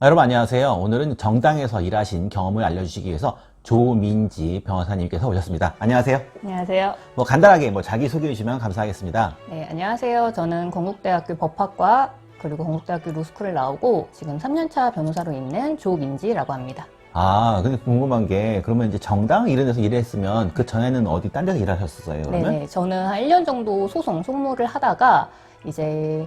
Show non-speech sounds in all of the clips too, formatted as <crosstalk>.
아, 여러분 안녕하세요. 오늘은 정당에서 일하신 경험을 알려주시기 위해서 조민지 변호사님께서 오셨습니다. 안녕하세요. 안녕하세요. 뭐 간단하게 뭐 자기 소개해 주시면 감사하겠습니다. 네, 안녕하세요. 저는 건국대학교 법학과 그리고 건국대학교 로스쿨을 나오고 지금 3년차 변호사로 있는 조민지라고 합니다. 아, 근데 궁금한 게 그러면 이제 정당 이런 데서 일했으면 그 전에는 어디 딴 데서 일하셨었어요? 그러면? 네, 저는 한 1년 정도 소송, 송무를 하다가 이제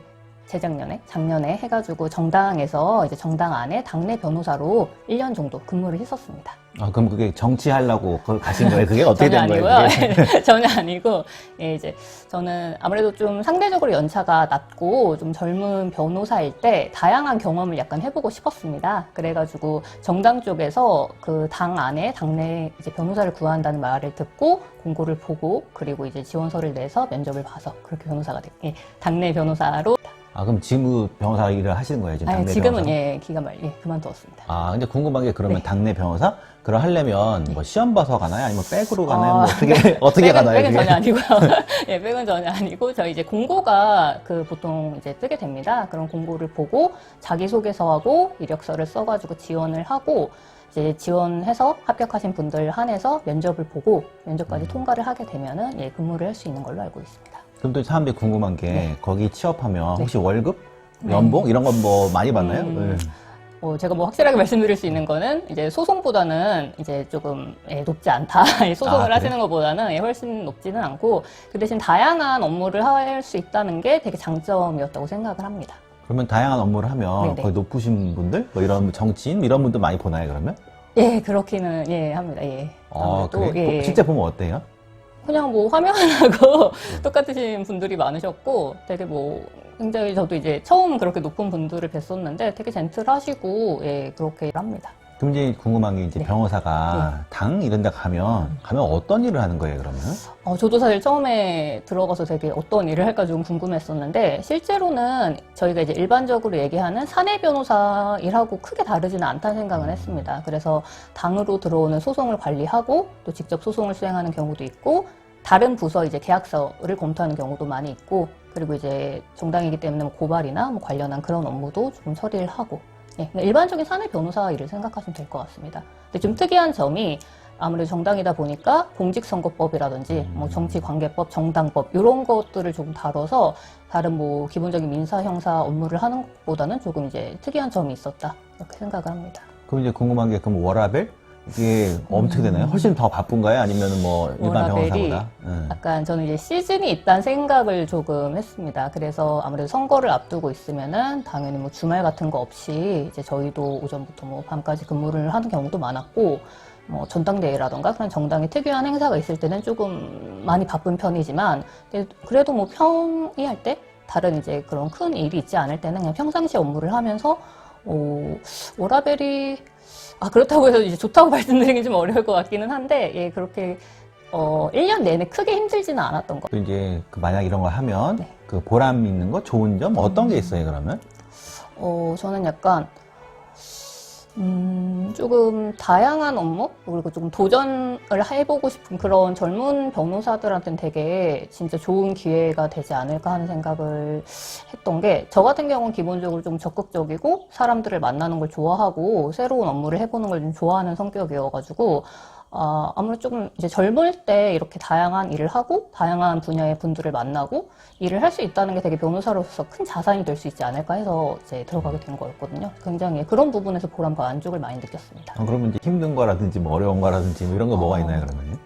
재작년에, 작년에 해가지고 정당에서 이제 정당 안에 당내 변호사로 1년 정도 근무를 했었습니다. 아, 그럼 그게 정치하려고 그걸 가신 거예요? 그게 어떻게 된 전혀 거예요? 아니고요. 그게? <laughs> 전혀 아니고, 예, 이제 저는 아무래도 좀 상대적으로 연차가 낮고 좀 젊은 변호사일 때 다양한 경험을 약간 해보고 싶었습니다. 그래가지고 정당 쪽에서 그 당 안에 당내 이제 변호사를 구한다는 말을 듣고 공고를 보고 그리고 이제 지원서를 내서 면접을 봐서 그렇게 변호사가 됐, 예, 당내 변호사로. 아, 그럼 지금 변호사 일을 하시는 거예요? 지금 아니, 당내 지금은 변호사? 예, 기가 말, 예, 그만두었습니다. 아, 근데 궁금한 게 그러면 네. 당내 변호사? 그럼 하려면 뭐 시험 봐서 가나요? 아니면 백으로 가나요? 뭐 아, 어떻게, <laughs> 어떻게 백은, 가나요? 백은 그게? 전혀 아니고요. <laughs> 예, 백은 전혀 아니고 저희 이제 공고가 그 보통 이제 뜨게 됩니다. 그런 공고를 보고 자기 소개서하고 이력서를 써가지고 지원을 하고 이제 지원해서 합격하신 분들 한해서 면접을 보고 면접까지 음. 통과를 하게 되면은 예, 근무를 할 수 있는 걸로 알고 있습니다. 그럼 또 사람들이 궁금한 게 네. 거기 취업하면 네. 혹시 월급, 네. 연봉 이런 건 뭐 많이 받나요? 음. 네. 어, 제가 뭐 확실하게 <laughs> 말씀드릴 수 있는 거는 이제 소송보다는 이제 조금 예, 높지 않다. <laughs> 이 소송을 아, 그래요? 하시는 것보다는 예, 훨씬 높지는 않고 그 대신 다양한 업무를 할 수 있다는 게 되게 장점이었다고 생각을 합니다. 그러면 다양한 업무를 하면 네네. 거의 높으신 분들, 뭐 이런 정치인 이런 분들 많이 보나요? 그러면? 예, 그렇기는 예 합니다. 예. 아, 아무래도, 그래? 예. 실제 보면 어때요? 그냥 뭐 화면하고 네. <laughs> 똑같으신 분들이 많으셨고 되게 뭐 굉장히 저도 이제 처음 그렇게 높은 분들을 뵀었는데 되게 젠틀하시고 예 그렇게 합니다. 그럼 이제 궁금한 게 이제 네. 변호사가 당 이런 데 가면 가면 어떤 일을 하는 거예요, 그러면? 어, 저도 사실 처음에 들어가서 되게 어떤 일을 할까 좀 궁금했었는데 실제로는 저희가 이제 일반적으로 얘기하는 사내 변호사 일하고 크게 다르지는 않다는 생각은 했습니다. 그래서 당으로 들어오는 소송을 관리하고 또 직접 소송을 수행하는 경우도 있고 다른 부서 이제 계약서를 검토하는 경우도 많이 있고 그리고 이제 정당이기 때문에 뭐 고발이나 뭐 관련한 그런 업무도 조금 처리를 하고 예, 그러니까 일반적인 사내 변호사 일을 생각하시면 될 것 같습니다. 근데 좀 특이한 점이 아무래도 정당이다 보니까 공직선거법이라든지 뭐 정치관계법, 정당법 이런 것들을 조금 다뤄서 다른 뭐 기본적인 민사 형사 업무를 하는 것보다는 조금 이제 특이한 점이 있었다 이렇게 생각을 합니다. 그럼 이제 궁금한 게 그럼 워라벨? 이게 어떻게 되나요? 훨씬 더 바쁜가요? 아니면 뭐 일반 음. 워라벨이 변호사보다? 네. 약간 저는 이제 시즌이 있다는 생각을 조금 했습니다. 그래서 아무래도 선거를 앞두고 있으면은 당연히 뭐 주말 같은 거 없이 이제 저희도 오전부터 뭐 밤까지 근무를 하는 경우도 많았고 뭐 전당대회라던가 그런 정당의 특유한 행사가 있을 때는 조금 많이 바쁜 편이지만 근데 그래도 뭐 평이 할 때 다른 이제 그런 큰 일이 있지 않을 때는 그냥 평상시 업무를 하면서 어, 워라벨이 아 그렇다고 해서 이제 좋다고 <laughs> 말씀드리긴 좀 어려울 것 같기는 한데 예 그렇게 어 1년 내내 크게 힘들지는 않았던 것 또 이제 그 만약 이런 걸 하면 네. 그 보람 있는 거, 좋은 점 어떤 게 있어요, 그러면? 어, 저는 약간, 음, 조금 다양한 업무? 그리고 조금 도전을 해보고 싶은 그런 젊은 변호사들한테는 되게 진짜 좋은 기회가 되지 않을까 하는 생각을 했던 게, 저 같은 경우는 기본적으로 좀 적극적이고, 사람들을 만나는 걸 좋아하고, 새로운 업무를 해보는 걸 좀 좋아하는 성격이어가지고, 아, 아무래도 조금 이제 젊을 때 이렇게 다양한 일을 하고, 다양한 분야의 분들을 만나고, 일을 할 수 있다는 게 되게 변호사로서 큰 자산이 될 수 있지 않을까 해서 이제 들어가게 된 거였거든요. 굉장히 그런 부분에서 보람과 만족을 많이 느꼈습니다. 어, 그러면 이제 힘든 거라든지 뭐 어려운 거라든지 뭐 이런 거 뭐가 어. 있나요, 그러면?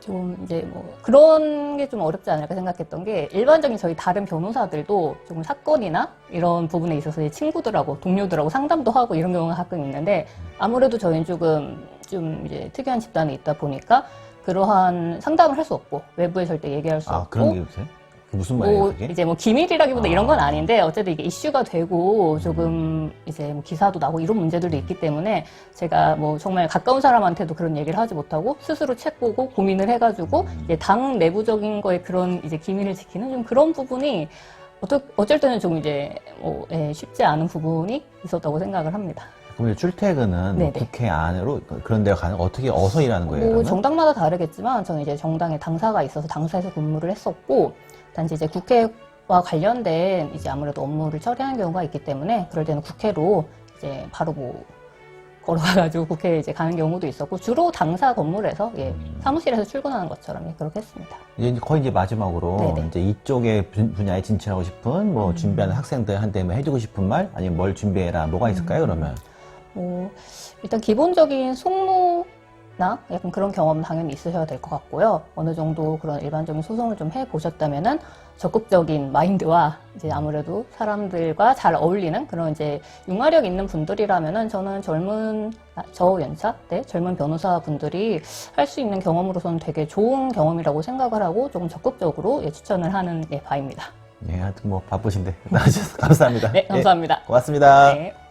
좀 이제 뭐 그런 게 좀 어렵지 않을까 생각했던 게 일반적인 저희 다른 변호사들도 조금 사건이나 이런 부분에 있어서 친구들하고 동료들하고 상담도 하고 이런 경우가 가끔 있는데 아무래도 저희는 조금 좀 이제 특이한 집단에 있다 보니까 그러한 상담을 할 수 없고 외부에 절대 얘기할 수 아, 없고 그런 게 있어요? 그게 무슨 말이에요, 뭐 그게? 이제 뭐 기밀이라기보다 이런 건 아. 아닌데 어쨌든 이게 이슈가 되고 조금 이제 뭐 기사도 나고 이런 문제들도 있기 때문에 제가 뭐 정말 가까운 사람한테도 그런 얘기를 하지 못하고 스스로 책 보고 고민을 해가지고 음. 이제 당 내부적인 거에 그런 이제 기밀을 지키는 좀 그런 부분이 어떨, 어쩔 때는 좀 이제 뭐 예, 쉽지 않은 부분이 있었다고 생각을 합니다. 그럼 이제 출퇴근은 뭐 네네. 국회 안으로 그런 데로 가는 어떻게 어서 일하는 거예요? 뭐 그러면? 정당마다 다르겠지만 저는 이제 정당에 당사가 있어서 당사에서 근무를 했었고 단지 이제 국회와 관련된 이제 아무래도 업무를 처리하는 경우가 있기 때문에 그럴 때는 국회로 이제 바로 뭐 걸어가가지고 국회에 이제 가는 경우도 있었고 주로 당사 건물에서 예, 음. 사무실에서 출근하는 것처럼 예, 그렇게 했습니다. 이제 거의 이제 마지막으로 네네. 이제 이쪽에 분- 분야에 진출하고 싶은 뭐 음. 준비하는 학생들한테 뭐 해주고 싶은 말 아니면 뭘 준비해라 뭐가 있을까요 음. 그러면 뭐 일단 기본적인 송로나 약간 그런 경험 당연히 있으셔야 될 것 같고요. 어느 정도 그런 일반적인 소송을 좀 해 보셨다면은 적극적인 마인드와 이제 아무래도 사람들과 잘 어울리는 그런 이제 융화력 있는 분들이라면은 저는 젊은 아, 저 연차 때 젊은 변호사 분들이 할 수 있는 경험으로서는 되게 좋은 경험이라고 생각을 하고 조금 적극적으로 예, 추천을 하는 예, 바입니다. 예 하여튼 뭐 바쁘신데 나와주셔서 <laughs> 감사합니다 네, 감사합니다. 예, 고맙습니다. 네.